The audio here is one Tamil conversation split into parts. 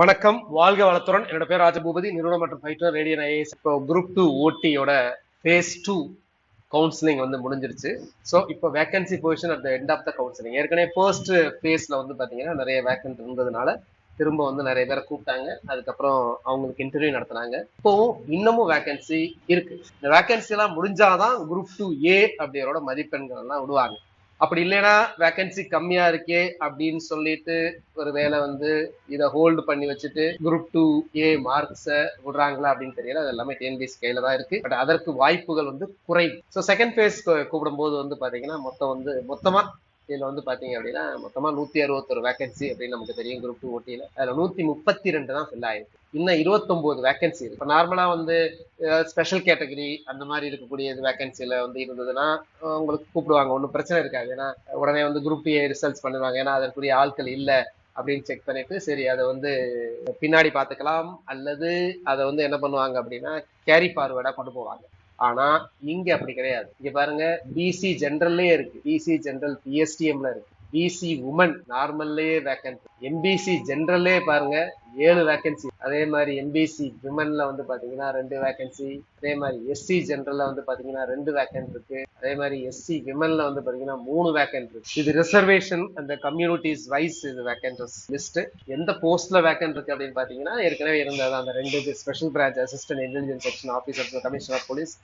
வணக்கம். வாழ்க வளத்துடன். என்னோட பேர் ராஜபூபதி. நிறுவனம் மற்றும் ஃபைட்டர் ரேடியன் ஐஏஎஸ் இப்போ குரூப் டூ ஓட்டியோட ஃபேஸ் டூ கவுன்சிலிங் வந்து முடிஞ்சிருச்சு. ஸோ இப்போ vacancy position at the end of the counselling ஏற்கனவே ஃபர்ஸ்ட் ஃபேஸில் வந்து பார்த்தீங்கன்னா நிறைய வேக்கன்ட் இருந்ததுனால திரும்ப வந்து நிறைய பேரை கூப்பிட்டாங்க. அதுக்கப்புறம் அவங்களுக்கு இன்டர்வியூ நடத்தினாங்க. இப்போவும் இன்னமும் வேகன்சி இருக்கு. இந்த வேகன்சி எல்லாம் முடிஞ்சாதான் குரூப் டூ ஏ அப்படியோட மதிப்பெண்கள் எல்லாம் விடுவாங்க. அப்படி இல்லைன்னா வேகன்சி கம்மியா இருக்கே அப்படின்னு சொல்லிட்டு ஒரு வேலை வந்து இதை ஹோல்டு பண்ணி வச்சுட்டு குரூப் டூ ஏ மார்க்ஸை விடுறாங்களா அப்படின்னு தெரியல. அது எல்லாமே டிஎன்பிஎஸ் கையில தான் இருக்கு. பட் அதற்கு வாய்ப்புகள் வந்து குறைவு. ஸோ செகண்ட் ஃபேஸ் கூப்பிடும்போது வந்து பாத்தீங்கன்னா மொத்தம் வந்து மொத்தமா இதுல வந்து பாத்தீங்க அப்படின்னா மொத்தமா நூத்தி அறுபத்தொரு வேகன்சி அப்படின்னு நமக்கு தெரியும் குரூப் டூ ஓட்டியில. அதில் நூத்தி முப்பத்தி ரெண்டு தான் ஃபில் ஆயிருக்கு. இன்னும் இருபத்தொம்போது வேகன்சி இருக்கு. இப்போ நார்மலா வந்து ஸ்பெஷல் கேட்டகரி அந்த மாதிரி இருக்கக்கூடிய வேகன்சில வந்து இருந்ததுன்னா உங்களுக்கு கூப்பிடுவாங்க. ஒன்றும் பிரச்சனை இருக்காது. ஏன்னா உடனே வந்து குரூப் ஏ ரிசல்ட்ஸ் பண்ணுவாங்க. ஏன்னா அதற்குரிய ஆட்கள் இல்லை அப்படின்னு செக் பண்ணிட்டு சரி அதை வந்து பின்னாடி பார்த்துக்கலாம். அல்லது அதை வந்து என்ன பண்ணுவாங்க அப்படின்னா கேரி ஃபார்வேர்டா கொண்டு போவாங்க. ஆனா இங்க அப்படி கிடையாது. இங்க பாருங்க பிசி ஜென்ரல்லே இருக்கு. பிசி ஜென்ரல் பிஎஸ்டிஎம்ல இருக்கு. பிசி உமன் நார்மல்லே வேக்கன்ட் எம்பிசி ஜென்ரல்லே பாருங்க ஏழு வேகன்சி அதே மாதிரி எம்பிசி விமன்ல வந்து பாத்தீங்கன்னா ரெண்டு வேகன்சி அதே மாதிரி எஸ்சி ஜென்ரல்ல வந்து பாத்தீங்கன்னா ரெண்டு வேகன்ட் இருக்கு. அதே மாதிரி எஸ்சி விமன்ல வந்து பாத்தீங்கன்னா மூணு வேகன்ட் இருக்கு. இது ரிசர்வேஷன் அந்த கம்யூனிட்டிஸ் வைஸ் இது வேகன்ட்ஸ் லிஸ்ட் எந்த போஸ்ட்ல வேக்கன்ட் இருக்கு அப்படின்னு பாத்தீங்கன்னா ஏற்கனவே இருந்தது. அந்த ரெண்டு special branch assistant intelligence section officer commissioner of police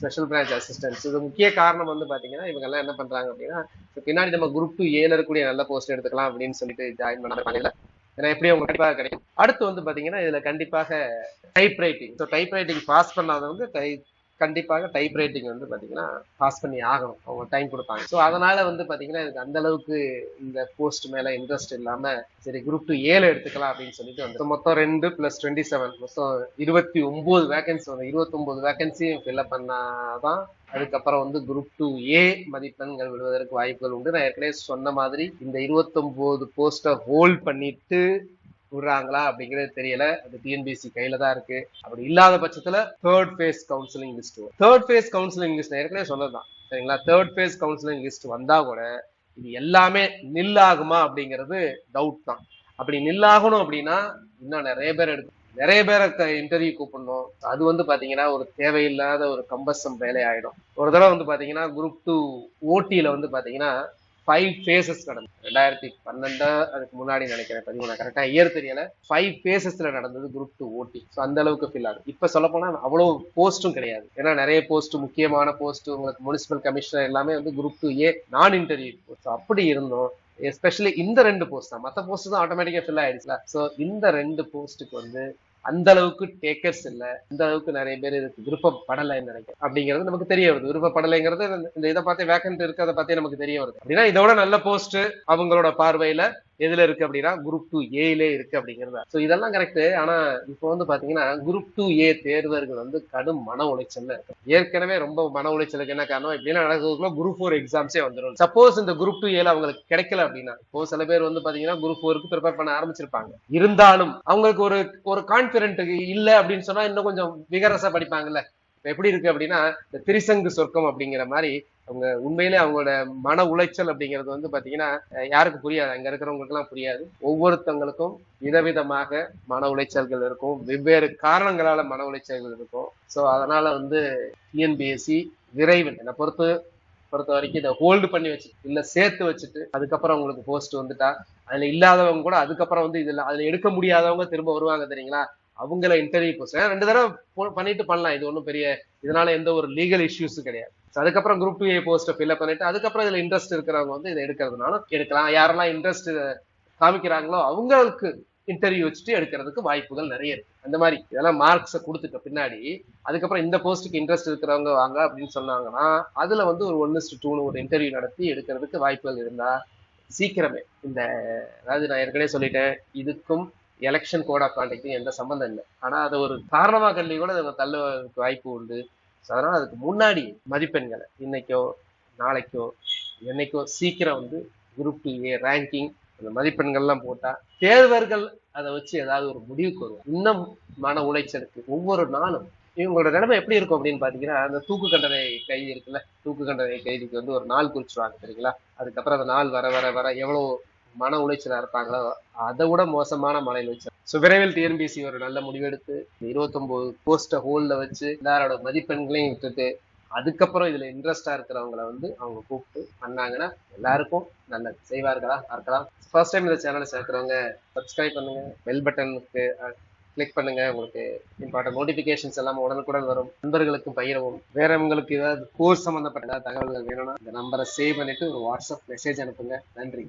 special branch assistance இது முக்கிய காரணம் வந்து பாத்தீங்கன்னா இவங்க எல்லாம் என்ன பண்றாங்க அப்படின்னா பின்னாடி நம்ம குரூப் டூ ஏல இருக்கக்கூடிய நல்ல போஸ்ட் எடுத்துக்கலாம் அப்படின்னு சொல்லிட்டு ஜாயின் பண்ண ஏன்னா எப்படி உங்களுக்கு கண்டிப்பாக கிடைக்கும். அடுத்து வந்து பாத்தீங்கன்னா இதுல கண்டிப்பாக type writing so type writing pass பண்ணாதவங்க டை கண்டிப்பாக டைப் ரைட்டிங் வந்து பாத்தீங்கன்னா பாஸ் பண்ணி ஆகணும். அவங்க டைம் கொடுப்பாங்க. ஸோ அதனால வந்து பாத்தீங்கன்னா எனக்கு அந்த அளவுக்கு இந்த போஸ்ட் மேல இன்ட்ரெஸ்ட் இல்லாம சரி குரூப் டூ ஏழு எடுத்துக்கலாம் அப்படின்னு சொல்லிட்டு வந்து மொத்தம் ரெண்டு பிளஸ் டுவெண்ட்டி செவன் மொத்தம் இருபத்தி ஒன்பது வேகன்சி வந்து இருபத்தி ஒன்பது வேகன்சியும் ஃபில்அப் பண்ணாதான் அதுக்கப்புறம் வந்து குரூப் டூ ஏ மதிப்பெண்கள் விடுவதற்கு வாய்ப்புகள் உண்டு. நான் ஏற்கனவே சொன்ன மாதிரி இந்த இருபத்தொம்போது போஸ்டை ஹோல்ட் பண்ணிட்டு விடுறாங்களா அப்படிங்கிறது தெரியல. அது டிஎன்பிஎஸ்சி கையில தான் இருக்கு. அப்படி இல்லாத பட்சத்துல third phase counselling list third phase counselling list ஏற்கனவே சொன்னதுதான். சரிங்களா? தேர்ட் ஃபேஸ் கவுன்சிலிங் லிஸ்ட் வந்தா கூட இது எல்லாமே நில்லாகுமா அப்படிங்கிறது டவுட் தான். அப்படி நில்லாகணும் அப்படின்னா இன்னும் நிறைய பேர் எடுக்கும் நிறைய பேரை இன்டர்வியூ கூப்பிடணும். அது வந்து பாத்தீங்கன்னா ஒரு தேவையில்லாத ஒரு கம்பசம் வேலை ஆயிடும் ஒரு தடவை வந்து பாத்தீங்கன்னா குரூப் டூ ஓட்டியில வந்து பாத்தீங்கன்னா ஃபைவ் ஃபேசஸ் நடந்தது. ரெண்டாயிரத்தி பன்னெண்டா அதுக்கு முன்னாடி நினைக்கிறேன் பதிவு நான் கரெக்டா இயர் தெரியல. ஃபைவ் ஃபேசஸ்ல நடந்தது குரூப் டூ ஓட்டி. ஸோ அந்த அளவுக்கு ஃபில் ஆகுது. இப்ப சொல்ல போனா அவ்வளவு போஸ்ட்டும் கிடையாது. ஏன்னா நிறைய போஸ்ட் முக்கியமான போஸ்ட் உங்களுக்கு முனிசிபல் கமிஷனர் எல்லாமே வந்து குரூப் டூ ஏ நான் இன்டர்வியூ ஸோ அப்படி இருந்தோம். எஸ்பெஷலி இந்த ரெண்டு போஸ்ட் தான். மற்ற போஸ்ட் தான் ஆட்டோமேட்டிக்காக ஃபில் ஆயிடுச்சுல. ஸோ இந்த ரெண்டு போஸ்ட்டுக்கு வந்து அந்த அளவுக்கு டேக்கர்ஸ் இல்ல. இந்த அளவுக்கு நிறைய பேர் இதுக்கு விருப்பப்படலைன்னு நினைக்கிறேன். அப்படிங்கிறது நமக்கு தெரிய வருது. விருப்பப்படலைங்கிறது இந்த இதை பார்த்து வேக்கன்ட் இருக்கு அதை பத்தி நமக்கு தெரிய வருது. அப்படின்னா இதோட நல்ல போஸ்ட் அவங்களோட பார்வையில எதுல இருக்கு அப்படின்னா குரூப் டூ ஏலே இருக்கு அப்படிங்கிறது. ஸோ இதெல்லாம் கரெக்ட் ஆனா இப்போ வந்து பாத்தீங்கன்னா குரூப் டூ ஏ தேர்வர்கள் வந்து கடும் மன உளைச்சல்ல இருக்கு ஏற்கனவே ரொம்ப மன உளைச்சலுக்கு என்ன காரணம்? இப்படின்னா நடக்கிறதுக்குள்ள குரூப் ஃபோர் எக்ஸாம்ஸே வந்துடும் சப்போஸ் இந்த குரூப் டூ ஏல அவங்களுக்கு கிடைக்கல அப்படின்னா இப்போ சில பேர் வந்து பாத்தீங்கன்னா குரூப் ஃபோருக்கு ப்ரிப்பேர் பண்ண ஆரம்பிச்சிருப்பாங்க. இருந்தாலும் அவங்களுக்கு ஒரு ஒரு கான்பிடென்ட் இல்ல அப்படின்னு சொன்னா இன்னும் கொஞ்சம் விகரசா படிப்பாங்கல்ல. எப்படி இருக்கு அப்படின்னா இந்த திரிசங்கு சொர்க்கம் அப்படிங்கிற மாதிரி அவங்க உண்மையிலே அவங்களோட மன உளைச்சல் அப்படிங்கிறது வந்து பாத்தீங்கன்னா யாருக்கு புரியாது. அங்க இருக்கிறவங்களுக்கு எல்லாம் புரியாது. ஒவ்வொருத்தவங்களுக்கும் விதவிதமாக மன உளைச்சல்கள் இருக்கும். வெவ்வேறு காரணங்களால மன உளைச்சல்கள் இருக்கும். ஸோ அதனால வந்து டிஎன்பிஎஸ்சி விரைவில் என்னை பொறுத்து பொறுத்த வரைக்கும் இதை ஹோல்டு பண்ணி வச்சு இல்ல சேர்த்து வச்சுட்டு அதுக்கப்புறம் உங்களுக்கு போஸ்ட் வந்துட்டா அதுல இல்லாதவங்க கூட அதுக்கப்புறம் வந்து இதுல அதுல எடுக்க முடியாதவங்க திரும்ப வருவாங்க தெரியுங்களா? அவங்கள இன்டர்வியூ போஸ்ட் ரெண்டு தடவை பண்ணிட்டு பண்ணலாம். இது ஒன்றும் பெரிய இதனால எந்த ஒரு லீகல் இஷ்யூஸும் கிடையாது. அதுக்கப்புறம் குரூப் டூ ஏ போஸ்ட்டை ஃபில்அப் பண்ணிட்டு அதுக்கப்புறம் இதுல இன்ட்ரெஸ்ட் இருக்கிறவங்க வந்து இதை எடுக்கிறதுனால எடுக்கலாம். யாரெல்லாம் இன்ட்ரெஸ்ட் காமிக்கிறாங்களோ அவங்களுக்கு இன்டர்வியூ வச்சுட்டு எடுக்கிறதுக்கு வாய்ப்புகள் நிறைய இருக்கு. அந்த மாதிரி இதெல்லாம் மார்க்ஸை கொடுத்துட்ட பின்னாடி அதுக்கப்புறம் இந்த போஸ்ட்டுக்கு இன்ட்ரெஸ்ட் இருக்கிறவங்க வாங்க அப்படின்னு சொன்னாங்கன்னா அதுல வந்து ஒரு ஒன்னு டூனு ஒரு இன்டர்வியூ நடத்தி எடுக்கிறதுக்கு வாய்ப்புகள் இருந்தா சீக்கிரமே இந்த அதாவது நான் ஏற்கனவே சொல்லிட்டேன் இதுக்கும் எலெக்ஷன் கோட் ஆஃப் கான்டாக்டும் எந்த சம்மந்தம் இல்லை. ஆனால் அதை ஒரு காரணமாக கல்வி கூட அதை தள்ளுவதற்கு வாய்ப்பு உண்டு. அதனால் அதுக்கு முன்னாடி மதிப்பெண்களை இன்னைக்கோ நாளைக்கோ என்னைக்கோ சீக்கிரம் வந்து குரூப் டூ ஏ ரேங்கிங் அந்த மதிப்பெண்கள்லாம் போட்டால் தேர்வர்கள் அதை வச்சு ஏதாவது ஒரு முடிவுக்கு வரும் இன்னும் மன உளைச்சலுக்கு ஒவ்வொரு நாளும் இவங்களோட நிலைமை எப்படி இருக்கும் அப்படின்னு பாத்தீங்கன்னா அந்த தூக்கு கண்டனை கைதி இருக்குல்ல தூக்கு கண்டனை கைதிக்கு வந்து ஒரு நாள் குறிச்சிருவாங்க சரிங்களா அதுக்கப்புறம் அந்த நாள் வர வர வர எவ்வளவு மன உளைச்சலா இருப்பாங்களோ அதை விட மோசமான மன உளைச்சல். ஸோ விரைவில் டிஎன்பிசி ஒரு நல்ல முடிவெடுத்து இருபத்தொம்போது இருபத்தொன்பது போஸ்ட்டை ஹோல்ல வச்சு எல்லாரோட மதிப்பெண்களையும் விட்டுட்டு அதுக்கப்புறம் இதுல இன்ட்ரெஸ்டா இருக்கிறவங்கள வந்து அவங்க கூப்பிட்டு பண்ணாங்கன்னா எல்லாருக்கும் நல்லது. செய்வார்களா? பார்க்கலாம். ஃபர்ஸ்ட் டைம் இந்த சேனலை சேர்க்கிறவங்க சப்ஸ்கிரைப் பண்ணுங்க. பெல் பட்டனுக்கு கிளிக் பண்ணுங்க. உங்களுக்கு இம்பார்ட்டன்ட் நோட்டிபிகேஷன்ஸ் எல்லாம் உடனுக்குடன் வரும். நண்பர்களுக்கும் பகிரவும். வேற உங்களுக்கு ஏதாவது கோர்ஸ் சம்பந்தப்பட்ட ஏதாவது தகவல்கள் வேணும்னா இந்த நம்பரை சேவ் பண்ணிட்டு ஒரு வாட்ஸ்அப் மெசேஜ் அனுப்புங்க. நன்றி.